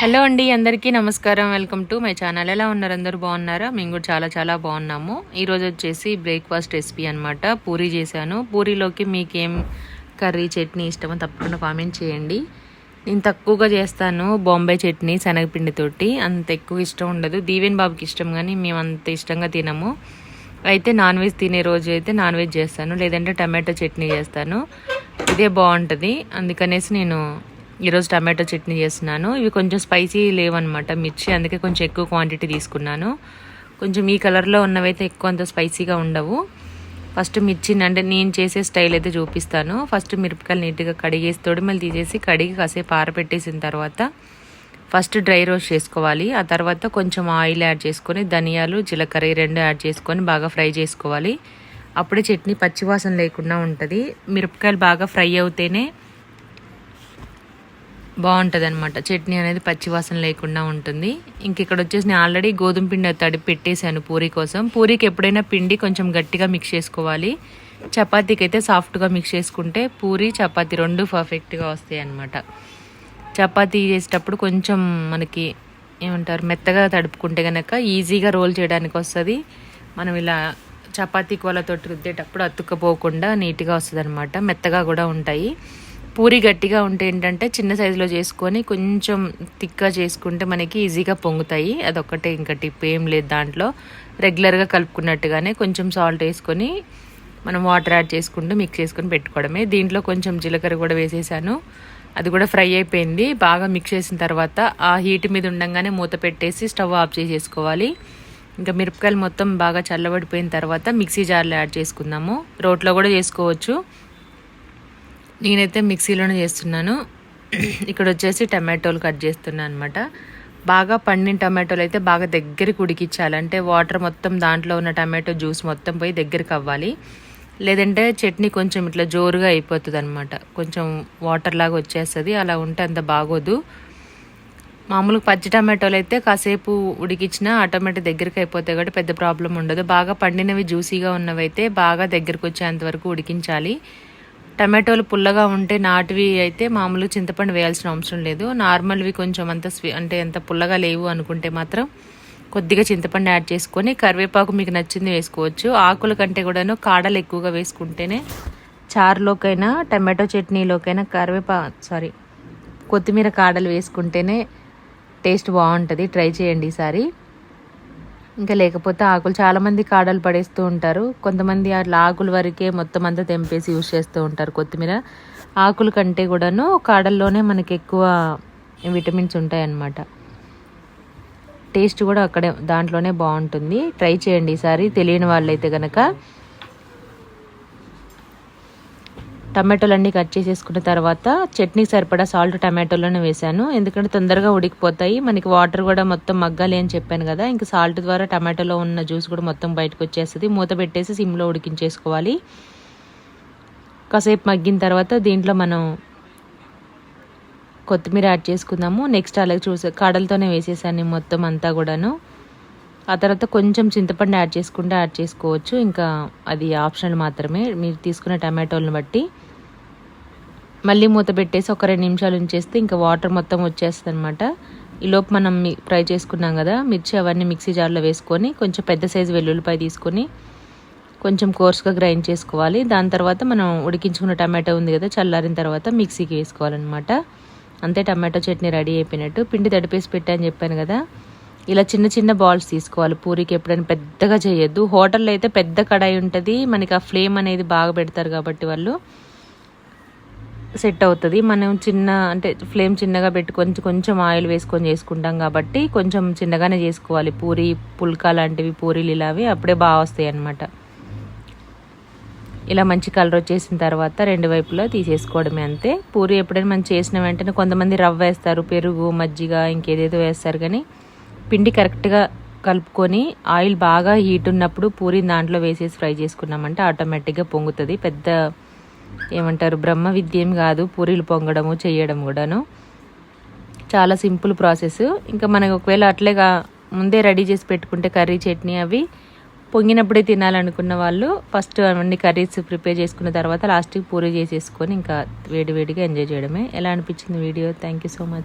Hello అండి అందరికీ నమస్కారం. Welcome to my channel. ఎలా ఉన్నారు? అందరూ బాగున్నారా? మేము కూడా చాలా చాలా బాగున్నాము. ఈరోజు వచ్చేసి బ్రేక్ఫాస్ట్ రెసిపీ అనమాట పూరీ చేశాను. పూరీలోకి మీకేం కర్రీ చట్నీ ఇష్టమో తప్పకుండా కామెంట్ చేయండి. నేను తక్కువగా చేస్తాను బాంబే చట్నీ శనగపిండితోటి. అంత ఎక్కువ ఇష్టం ఉండదు. దీవెన్ బాబుకి ఇష్టం కానీ మేము అంత ఇష్టంగా తినము. అయితే నాన్ వెజ్ తినే రోజు అయితే నాన్ వెజ్ చేస్తాను. లేదంటే టమాటో చట్నీ చేస్తాను. ఇదే బాగుంటుంది. అందుకనేసి నేను ఈరోజు టమాటో చట్నీ చేస్తున్నాను. ఇవి కొంచెం స్పైసీ లేవన్నమాట మిర్చి అందుకే కొంచెం ఎక్కువ క్వాంటిటీ తీసుకున్నాను. కొంచెం ఈ కలర్లో ఉన్నవైతే ఎక్కువ అంత స్పైసీగా ఉండవు. ఫస్ట్ మిర్చిని అంటే నేను చేసే స్టైల్ అయితే చూపిస్తాను. ఫస్ట్ మిరపకాయలు నీట్గా కడిగేసి తొడిమలు తీసేసి కడిగి కాసేపు ఆరబెట్టేసిన తర్వాత ఫస్ట్ డ్రై రోస్ట్ చేసుకోవాలి. ఆ తర్వాత కొంచెం ఆయిల్ యాడ్ చేసుకొని ధనియాలు జీలకర్ర రెండు యాడ్ చేసుకొని బాగా ఫ్రై చేసుకోవాలి. అప్పుడే చట్నీ పచ్చివాసన లేకుండా ఉంటుంది. మిరపకాయలు బాగా ఫ్రై అవుతేనే బాగుంటుంది అనమాట చట్నీ అనేది పచ్చివాసన లేకుండా ఉంటుంది. ఇంక ఇక్కడ వచ్చేసి నేను ఆల్రెడీ గోధుమ పిండి తడిపి పెట్టేశాను పూరి కోసం. పూరికి ఎప్పుడైనా పిండి కొంచెం గట్టిగా మిక్స్ చేసుకోవాలి. చపాతీకి అయితే సాఫ్ట్గా మిక్స్ చేసుకుంటే పూరి చపాతీ రెండు పర్ఫెక్ట్గా వస్తాయి అనమాట చపాతీ చేసేటప్పుడు కొంచెం మనకి ఏమంటారు మెత్తగా తడుపుకుంటే కనుక ఈజీగా రోల్ చేయడానికి వస్తుంది. మనం ఇలా చపాతీ కోలతో రుద్దేటప్పుడు అతుక్కపోకుండా నీట్గా వస్తుంది అనమాట మెత్తగా కూడా ఉంటాయి. పూరి గట్టిగా ఉంటే ఏంటంటే చిన్న సైజులో చేసుకొని కొంచెం థిక్గా చేసుకుంటే మనకి ఈజీగా పొంగుతాయి. అదొక్కటే ఇంకా టిప్ ఏం లేదు దాంట్లో. రెగ్యులర్గా కలుపుకున్నట్టుగానే కొంచెం సాల్ట్ వేసుకొని మనం వాటర్ యాడ్ చేసుకుంటూ మిక్స్ చేసుకొని పెట్టుకోవడమే. దీంట్లో కొంచెం జీలకర్ర కూడా వేసేసాను. అది కూడా ఫ్రై అయిపోయింది. బాగా మిక్స్ చేసిన తర్వాత ఆ హీట్ మీద ఉండగానే మూత పెట్టేసి స్టవ్ ఆఫ్ చేసేసుకోవాలి. ఇంకా మిరపకాయలు మొత్తం బాగా చల్లబడిపోయిన తర్వాత మిక్సీ జార్లో యాడ్ చేసుకుందాము. రోట్లో కూడా చేసుకోవచ్చు. నేనైతే మిక్సీలోనే చేస్తున్నాను. ఇక్కడ వచ్చేసి టమాటోలు కట్ చేస్తున్నాను అనమాట బాగా పండిన టమాటోలు అయితే బాగా దగ్గరికి ఉడికించాలి. అంటే వాటర్ మొత్తం దాంట్లో ఉన్న టమాటో జ్యూస్ మొత్తం పోయి దగ్గరికి అవ్వాలి. లేదంటే చట్నీ కొంచెం ఇట్లా జోరుగా అయిపోతుంది అనమాట కొంచెం వాటర్ లాగా వచ్చేస్తుంది. అలా ఉంటే అంత బాగోదు. మామూలుగా పచ్చి టమాటోలు అయితే కాసేపు ఉడికించినా ఆటోమేటిక్ దగ్గరికి అయిపోతాయి కాబట్టి పెద్ద ప్రాబ్లం ఉండదు. బాగా పండినవి జ్యూసీగా ఉన్నవి అయితే బాగా దగ్గరికి వచ్చేంత వరకు ఉడికించాలి. టమాటోలు పుల్లగా ఉంటే నాటివి అయితే మామూలు చింతపండు వేయాల్సిన అవసరం లేదు. నార్మల్వి కొంచెం అంత స్వీ అంటే ఎంత పుల్లగా లేవు అనుకుంటే మాత్రం కొద్దిగా చింతపండు యాడ్ చేసుకొని కరివేపాకు మీకు నచ్చింది వేసుకోవచ్చు. ఆకుల కంటే కూడాను కాడలు ఎక్కువగా వేసుకుంటేనే చారులోకైనా టమాటో చట్నీలోకైనా కరివేపా సారీ కొత్తిమీర కాడలు వేసుకుంటేనే టేస్ట్ బాగుంటుంది. ట్రై చేయండి ఈసారి. ఇంకా లేకపోతే ఆకులు చాలామంది కాడలు పడేస్తూ ఉంటారు. కొంతమంది అట్లా ఆకుల వరకే మొత్తం అంతా తెంపేసి యూజ్ చేస్తూ ఉంటారు కొత్తిమీర. ఆకుల కంటే కూడాను కాడల్లోనే మనకి ఎక్కువ విటమిన్స్ ఉంటాయన్నమాట. టేస్ట్ కూడా అక్కడే దాంట్లోనే బాగుంటుంది. ట్రై చేయండి ఈసారి. తెలియని వాళ్ళైతే కనుక టమాటోలన్నీ కట్ చేసేసుకున్న తర్వాత చట్నీ సరిపడా సాల్ట్ టమాటోలోనే వేసాను ఎందుకంటే తొందరగా ఉడికిపోతాయి. మనకి వాటర్ కూడా మొత్తం మగ్గాలి అని చెప్పాను కదా. ఇంకా సాల్ట్ ద్వారా టమాటోలో ఉన్న జ్యూస్ కూడా మొత్తం బయటకు వచ్చేస్తుంది. మూత పెట్టేసి సిమ్లో ఉడికించేసుకోవాలి. కాసేపు మగ్గిన తర్వాత దీంట్లో మనం కొత్తిమీర యాడ్ చేసుకుందాము. నెక్స్ట్ అలాగే చూసే కాడలతోనే వేసేసాను మొత్తం అంతా కూడాను. ఆ తర్వాత కొంచెం చింతపండు యాడ్ చేసుకుంటే యాడ్ చేసుకోవచ్చు. ఇంకా అది ఆప్షనల్ మాత్రమే. మీరు తీసుకున్న టమాటోలను బట్టి. మళ్ళీ మూత పెట్టేసి ఒక రెండు నిమిషాలు ఉంచేస్తే ఇంకా వాటర్ మొత్తం వచ్చేస్తుంది అనమాట ఈలోపు మనం ఫ్రై చేసుకున్నాం కదా మిర్చి అవన్నీ మిక్సీ జార్లో వేసుకొని కొంచెం పెద్ద సైజు వెల్లుల్లిపాయ తీసుకొని కొంచెం కోర్స్గా గ్రైండ్ చేసుకోవాలి. దాని తర్వాత మనం ఉడికించుకున్న టమాటో ఉంది కదా చల్లారిన తర్వాత మిక్సీకి వేసుకోవాలన్నమాట. అంతే టమాటో చట్నీ రెడీ అయిపోయినట్టు. పిండి తడిపేసి పెట్టాను చెప్పాను కదా ఇలా చిన్న చిన్న బాల్స్ తీసుకోవాలి. పూరికి ఎప్పుడైనా పెద్దగా చేయొద్దు. హోటల్లో అయితే పెద్ద కడాయి ఉంటుంది. మనకి ఆ ఫ్లేమ్ అనేది బాగా పెడతారు కాబట్టి వాళ్ళు. సెట్ అవుతుంది. మనం చిన్న అంటే ఫ్లేమ్ చిన్నగా పెట్టుకొని కొంచెం ఆయిల్ వేసుకొని చేసుకుంటాం కాబట్టి కొంచెం చిన్నగానే చేసుకోవాలి. పూరి పుల్కా లాంటివి పూరీలు ఇలావి అప్పుడే బాగా వస్తాయి అన్నమాట. ఇలా మంచి కలర్ వచ్చేసిన తర్వాత రెండు వైపులా తీసేసుకోవడమే అంతే. పూరి ఎప్పుడైనా మనం చేసిన వెంటనే కొంతమంది రవ్వ వేస్తారు పెరుగు మజ్జిగ ఇంకేదేదో వేస్తారు కానీ పిండి కరెక్ట్గా కలుపుకొని ఆయిల్ బాగా హీట్ ఉన్నప్పుడు పూరి దాంట్లో వేసేసి ఫ్రై చేసుకున్నామంటే ఆటోమేటిక్గా పొంగుతుంది. పెద్ద ఏమంటారు బ్రహ్మ విద్యం కాదు పూరీలు పొంగడము చేయడం కూడాను. చాలా సింపుల్ ప్రాసెస్. ఇంకా మనకు ఒకవేళ అట్లేగా ముందే రెడీ చేసి పెట్టుకుంటే కర్రీ చట్నీ అవి పొంగినప్పుడే తినాలనుకున్న వాళ్ళు ఫస్ట్ అవన్నీ కర్రీస్ ప్రిపేర్ చేసుకున్న తర్వాత లాస్ట్కి పూరి చేసేసుకొని ఇంకా వేడివేడిగా ఎంజాయ్ చేయడమే. ఎలా అనిపించింది video? Thank you so much